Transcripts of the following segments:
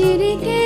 নিজের কে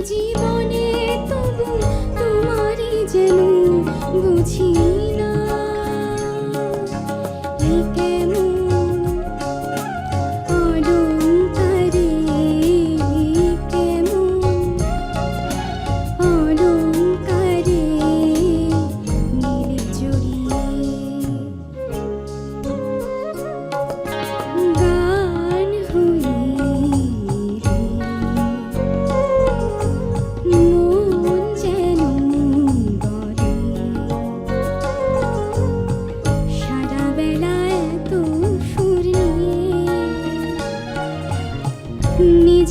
জীবনে তবু তোমারই যেন বুঝি না।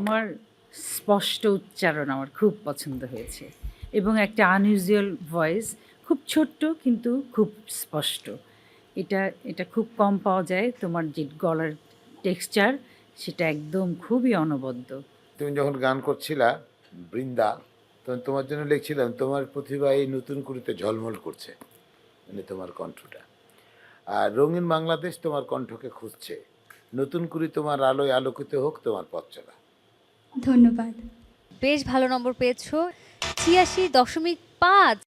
তোমার স্পষ্ট উচ্চারণ আমার খুব পছন্দ হয়েছে। এবং একটা আনইউজুয়াল ভয়েস খুব ছোট্ট কিন্তু খুব স্পষ্ট। এটা এটা খুব কম পাওয়া যায় তোমার যে গলার টেক্সচার সেটা একদম খুবই অনবদ্য। তুমি যখন গান করছিলা, বৃন্দা, তখন তোমার জন্য লিখছিলাম, তোমার প্রতিভা এই নতুন কুড়িতে ঝলমল করছে মানে তোমার কণ্ঠটা। আর রঙিন বাংলাদেশ তোমার কণ্ঠকে খুঁজছে। নতুন কুড়ি তোমার আলোয় আলোকিত হোক, তোমার পথ চলা। ধন্যবাদ। বেশ ভালো নম্বর পেয়েছ। ছিয়াশি দশমিক পাঁচ